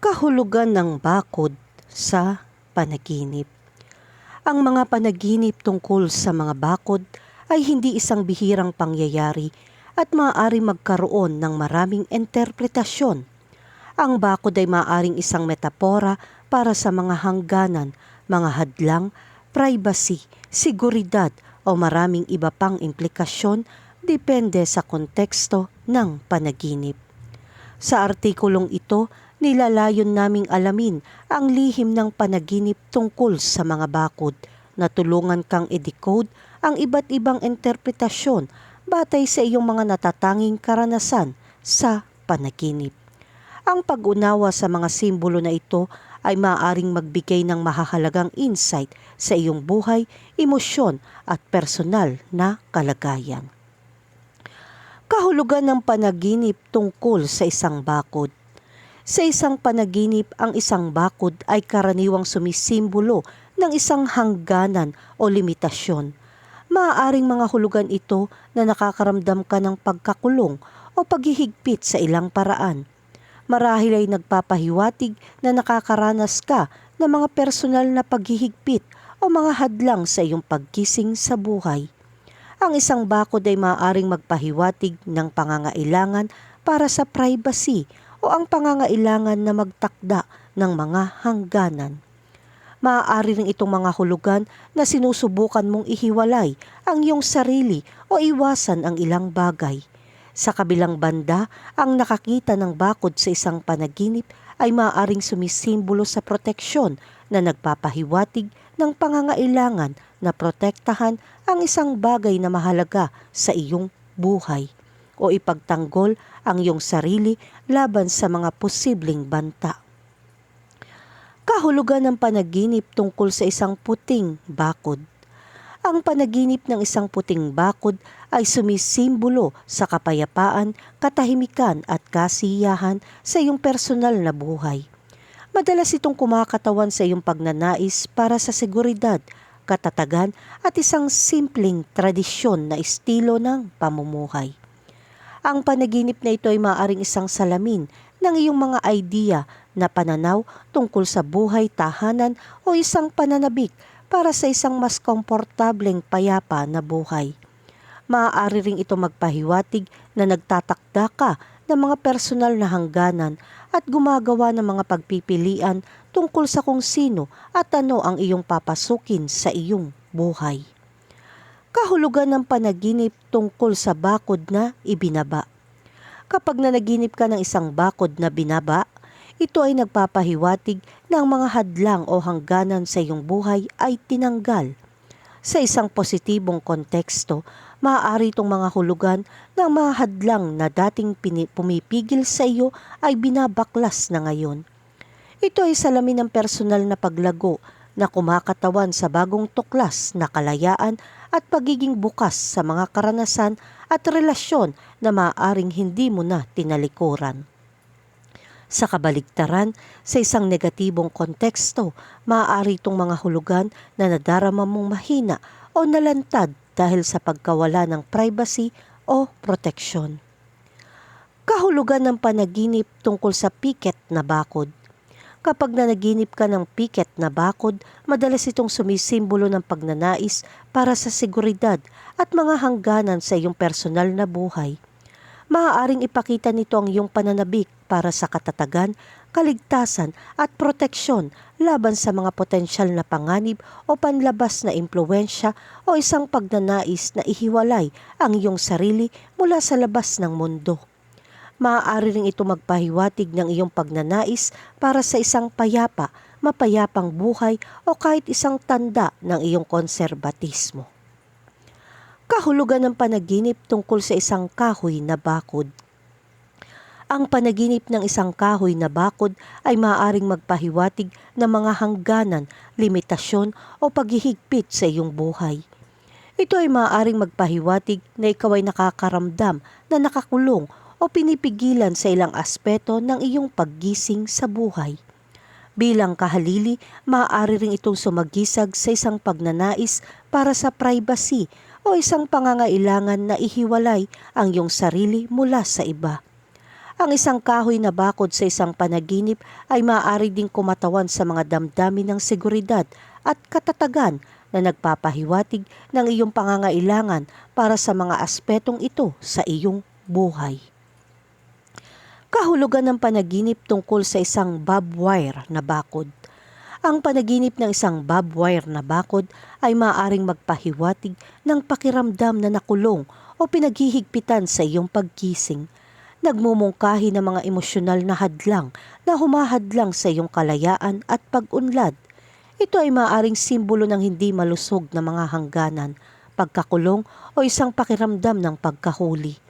kahulugan ng bakod sa panaginip. Ang mga panaginip tungkol sa mga bakod ay hindi isang bihirang pangyayari at maaari magkaroon ng maraming interpretasyon. Ang bakod ay maaaring isang metapora para sa mga hangganan, mga hadlang, privacy, seguridad o maraming iba pang implikasyon depende sa konteksto ng panaginip. Sa artikulong ito, nilalayon naming alamin ang lihim ng panaginip tungkol sa mga bakod na tulungan kang i-decode ang iba't ibang interpretasyon batay sa iyong mga natatanging karanasan sa panaginip. Ang pag-unawa sa mga simbolo na ito ay maaaring magbigay ng mahahalagang insight sa iyong buhay, emosyon at personal na kalagayan. Kahulugan ng panaginip tungkol sa isang bakod sa isang panaginip, ang isang bakod ay karaniwang sumisimbolo ng isang hangganan o limitasyon. Maaaring mga hulugan ito na nakakaramdam ka ng pagkakulong o paghihigpit sa ilang paraan. Marahil ay nagpapahiwatig na nakakaranas ka ng mga personal na paghihigpit o mga hadlang sa iyong pagkising sa buhay. Ang isang bakod ay maaaring magpahiwatig ng pangangailangan para sa privacy o ang pangangailangan na magtakda ng mga hangganan. Maaari rin itong mga hulugan na sinusubukan mong ihiwalay ang iyong sarili o iwasan ang ilang bagay. Sa kabilang banda, ang nakakita ng bakod sa isang panaginip ay maaaring sumisimbolo sa proteksyon na nagpapahiwatig ng pangangailangan na protektahan ang isang bagay na mahalaga sa iyong buhay o ipagtanggol ang iyong sarili laban sa mga posibleng banta. Kahulugan ng panaginip tungkol sa isang puting bakod. Ang panaginip ng isang puting bakod ay sumisimbolo sa kapayapaan, katahimikan at kasiyahan sa iyong personal na buhay. Madalas itong kumakatawan sa iyong pagnanais para sa seguridad, katatagan at isang simpleng tradisyon na estilo ng pamumuhay. Ang panaginip na ito ay maaaring isang salamin ng iyong mga idea na pananaw tungkol sa buhay, tahanan o isang pananabik para sa isang mas komportableng payapa na buhay. Maaari ring ito magpahiwatig na nagtatakda ka ng mga personal na hangganan at gumagawa ng mga pagpipilian tungkol sa kung sino at ano ang iyong papasukin sa iyong buhay kahulugan ng panaginip tungkol sa bakod na ibinaba. Kapag nanaginip ka ng isang bakod na binaba, ito ay nagpapahiwatig na ang mga hadlang o hangganan sa iyong buhay ay tinanggal. Sa isang positibong konteksto, maaari itong mga hulugan ng mga hadlang na dating pumipigil sa iyo ay binabaklas na ngayon. Ito ay salamin ng personal na paglago na kumakatawan sa bagong tuklas na kalayaan at pagiging bukas sa mga karanasan at relasyon na maaaring hindi mo na tinalikuran. Sa kabaligtaran, sa isang negatibong konteksto, maaari itong mga hulugan na nadarama mong mahina o nalantad dahil sa pagkawala ng privacy o proteksyon. Kahulugan ng panaginip tungkol sa piket na bakod Kapag nanaginip ka ng piket na bakod, madalas itong sumisimbolo ng pagnanais para sa seguridad at mga hangganan sa iyong personal na buhay. Maaaring ipakita nito ang iyong pananabik para sa katatagan, kaligtasan at proteksyon laban sa mga potensyal na panganib o panlabas na impluensya o isang pagnanais na ihiwalay ang iyong sarili mula sa labas ng mundo maaari rin ito magpahiwatig ng iyong pagnanais para sa isang payapa, mapayapang buhay o kahit isang tanda ng iyong konserbatismo. Kahulugan ng panaginip tungkol sa isang kahoy na bakod. Ang panaginip ng isang kahoy na bakod ay maaaring magpahiwatig ng mga hangganan, limitasyon o paghihigpit sa iyong buhay. Ito ay maaaring magpahiwatig na ikaw ay nakakaramdam na nakakulong o pinipigilan sa ilang aspeto ng iyong paggising sa buhay. Bilang kahalili, maaari rin itong sumagisag sa isang pagnanais para sa privacy o isang pangangailangan na ihiwalay ang iyong sarili mula sa iba. Ang isang kahoy na bakod sa isang panaginip ay maaari ding kumatawan sa mga damdamin ng seguridad at katatagan na nagpapahiwatig ng iyong pangangailangan para sa mga aspetong ito sa iyong buhay. Kahulugan ng panaginip tungkol sa isang barbed wire na bakod. Ang panaginip ng isang barbed wire na bakod ay maaaring magpahiwatig ng pakiramdam na nakulong o pinaghihigpitan sa iyong pagkising. Nagmumungkahi ng mga emosyonal na hadlang na humahadlang sa iyong kalayaan at pag-unlad. Ito ay maaaring simbolo ng hindi malusog na mga hangganan, pagkakulong o isang pakiramdam ng pagkahuli.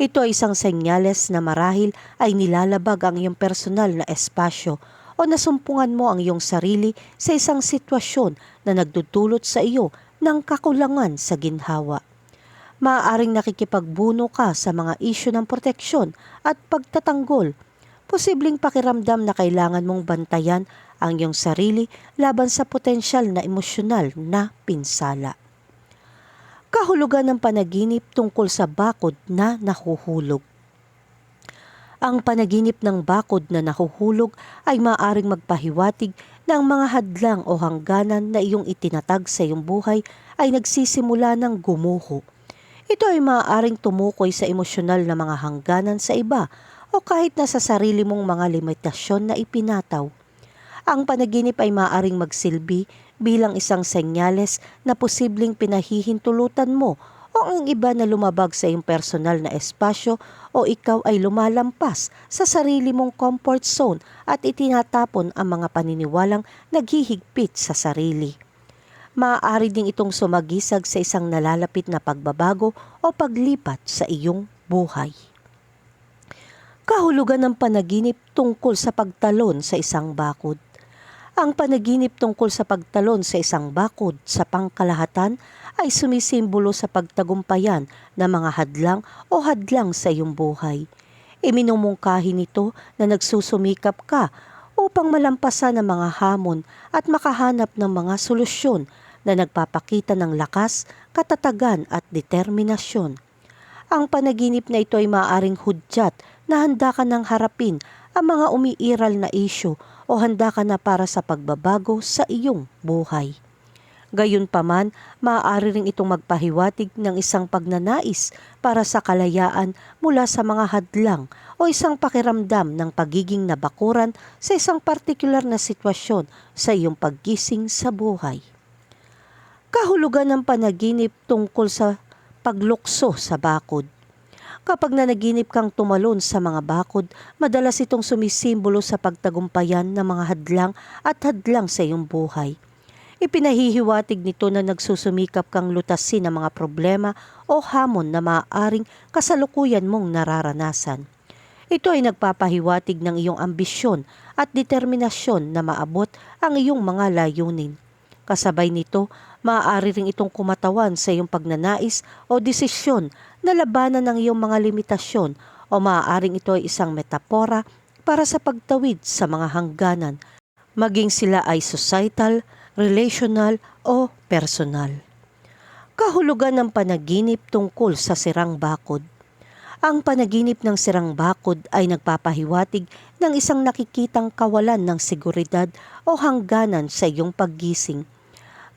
Ito ay isang senyales na marahil ay nilalabag ang iyong personal na espasyo o nasumpungan mo ang iyong sarili sa isang sitwasyon na nagdudulot sa iyo ng kakulangan sa ginhawa. Maaaring nakikipagbuno ka sa mga isyu ng proteksyon at pagtatanggol. Posibleng pakiramdam na kailangan mong bantayan ang iyong sarili laban sa potensyal na emosyonal na pinsala kahulugan ng panaginip tungkol sa bakod na nahuhulog. Ang panaginip ng bakod na nahuhulog ay maaring magpahiwatig ang mga hadlang o hangganan na iyong itinatag sa iyong buhay ay nagsisimula ng gumuho. Ito ay maaaring tumukoy sa emosyonal na mga hangganan sa iba o kahit na sa sarili mong mga limitasyon na ipinataw. Ang panaginip ay maaaring magsilbi bilang isang senyales na posibleng pinahihintulutan mo o ang iba na lumabag sa iyong personal na espasyo o ikaw ay lumalampas sa sarili mong comfort zone at itinatapon ang mga paniniwalang naghihigpit sa sarili. Maaari ding itong sumagisag sa isang nalalapit na pagbabago o paglipat sa iyong buhay. Kahulugan ng panaginip tungkol sa pagtalon sa isang bakod. Ang panaginip tungkol sa pagtalon sa isang bakod sa pangkalahatan ay sumisimbolo sa pagtagumpayan ng mga hadlang o hadlang sa iyong buhay. Iminumungkahi nito na nagsusumikap ka upang malampasan ang mga hamon at makahanap ng mga solusyon na nagpapakita ng lakas, katatagan at determinasyon. Ang panaginip na ito ay maaaring hudyat na handa ka ng harapin ang mga umiiral na isyo o handa ka na para sa pagbabago sa iyong buhay. Gayunpaman, maaari rin itong magpahiwatig ng isang pagnanais para sa kalayaan mula sa mga hadlang o isang pakiramdam ng pagiging nabakuran sa isang partikular na sitwasyon sa iyong paggising sa buhay. Kahulugan ng panaginip tungkol sa paglukso sa bakod. Kapag nanaginip kang tumalon sa mga bakod, madalas itong sumisimbolo sa pagtagumpayan ng mga hadlang at hadlang sa iyong buhay. Ipinahihiwatig nito na nagsusumikap kang lutasin ang mga problema o hamon na maaaring kasalukuyan mong nararanasan. Ito ay nagpapahiwatig ng iyong ambisyon at determinasyon na maabot ang iyong mga layunin. Kasabay nito, maaari ring itong kumatawan sa iyong pagnanais o desisyon na labanan ng iyong mga limitasyon o maaaring ito ay isang metapora para sa pagtawid sa mga hangganan, maging sila ay societal, relational o personal. Kahulugan ng panaginip tungkol sa sirang bakod. Ang panaginip ng sirang bakod ay nagpapahiwatig ng isang nakikitang kawalan ng seguridad o hangganan sa iyong paggising.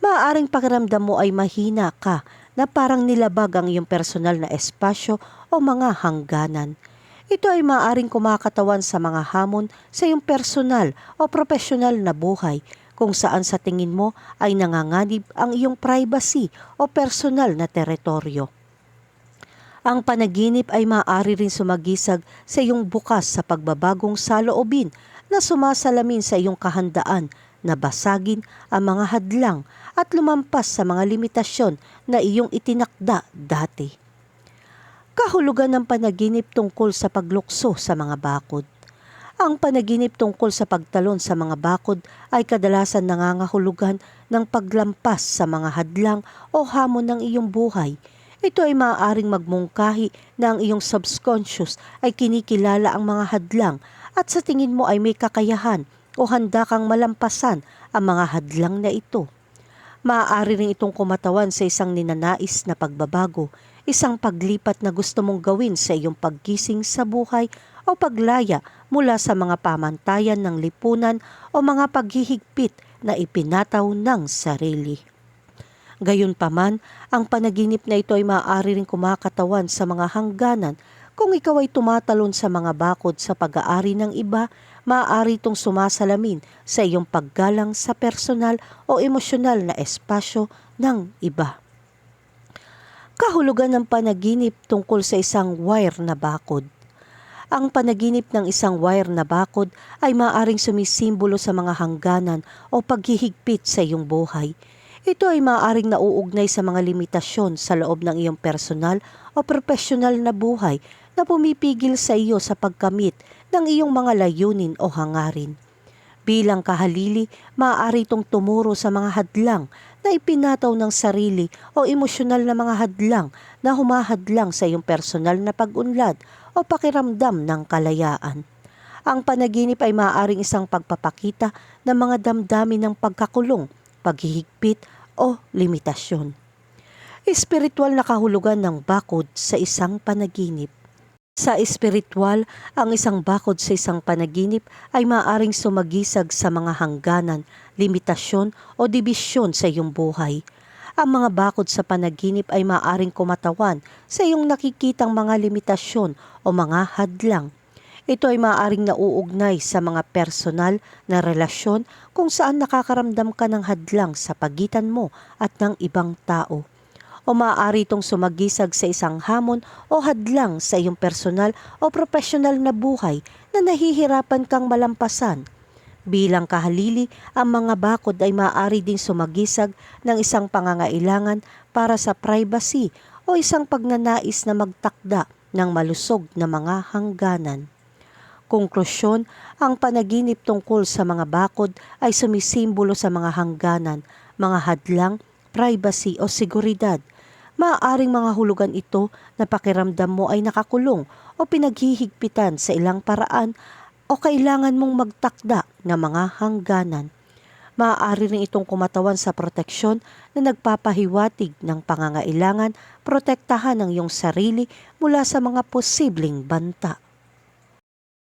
Maaaring pakiramdam mo ay mahina ka na parang nilabag ang iyong personal na espasyo o mga hangganan. Ito ay maaring kumakatawan sa mga hamon sa iyong personal o profesional na buhay kung saan sa tingin mo ay nanganganib ang iyong privacy o personal na teritoryo. Ang panaginip ay maaari rin sumagisag sa iyong bukas sa pagbabagong saloobin na sumasalamin sa iyong kahandaan na basagin ang mga hadlang at lumampas sa mga limitasyon na iyong itinakda dati. Kahulugan ng panaginip tungkol sa paglukso sa mga bakod. Ang panaginip tungkol sa pagtalon sa mga bakod ay kadalasan nangangahulugan ng paglampas sa mga hadlang o hamon ng iyong buhay. Ito ay maaaring magmungkahi na ang iyong subconscious ay kinikilala ang mga hadlang at sa tingin mo ay may kakayahan o handa kang malampasan ang mga hadlang na ito. Maaari rin itong kumatawan sa isang ninanais na pagbabago, isang paglipat na gusto mong gawin sa iyong paggising sa buhay o paglaya mula sa mga pamantayan ng lipunan o mga paghihigpit na ipinataw ng sarili. Gayunpaman, ang panaginip na ito ay maaari ring kumakatawan sa mga hangganan kung ikaw ay tumatalon sa mga bakod sa pag-aari ng iba, maaari itong sumasalamin sa iyong paggalang sa personal o emosyonal na espasyo ng iba. Kahulugan ng panaginip tungkol sa isang wire na bakod. Ang panaginip ng isang wire na bakod ay maaaring sumisimbolo sa mga hangganan o paghihigpit sa iyong buhay. Ito ay maaaring nauugnay sa mga limitasyon sa loob ng iyong personal o profesional na buhay na pumipigil sa iyo sa pagkamit ng iyong mga layunin o hangarin. Bilang kahalili, maaari itong tumuro sa mga hadlang na ipinataw ng sarili o emosyonal na mga hadlang na humahadlang sa iyong personal na pag-unlad o pakiramdam ng kalayaan. Ang panaginip ay maaaring isang pagpapakita ng mga damdamin ng pagkakulong, paghihigpit o limitasyon. Espiritual na kahulugan ng bakod sa isang panaginip. Sa espiritual, ang isang bakod sa isang panaginip ay maaaring sumagisag sa mga hangganan, limitasyon o dibisyon sa iyong buhay. Ang mga bakod sa panaginip ay maaaring kumatawan sa iyong nakikitang mga limitasyon o mga hadlang. Ito ay maaaring nauugnay sa mga personal na relasyon kung saan nakakaramdam ka ng hadlang sa pagitan mo at ng ibang tao o maaari itong sumagisag sa isang hamon o hadlang sa iyong personal o profesional na buhay na nahihirapan kang malampasan. Bilang kahalili, ang mga bakod ay maaari ding sumagisag ng isang pangangailangan para sa privacy o isang pagnanais na magtakda ng malusog na mga hangganan. Konklusyon, ang panaginip tungkol sa mga bakod ay sumisimbolo sa mga hangganan, mga hadlang, privacy o seguridad – maaaring mga hulugan ito na pakiramdam mo ay nakakulong o pinaghihigpitan sa ilang paraan o kailangan mong magtakda ng mga hangganan. Maaari rin itong kumatawan sa proteksyon na nagpapahiwatig ng pangangailangan protektahan ng iyong sarili mula sa mga posibleng banta.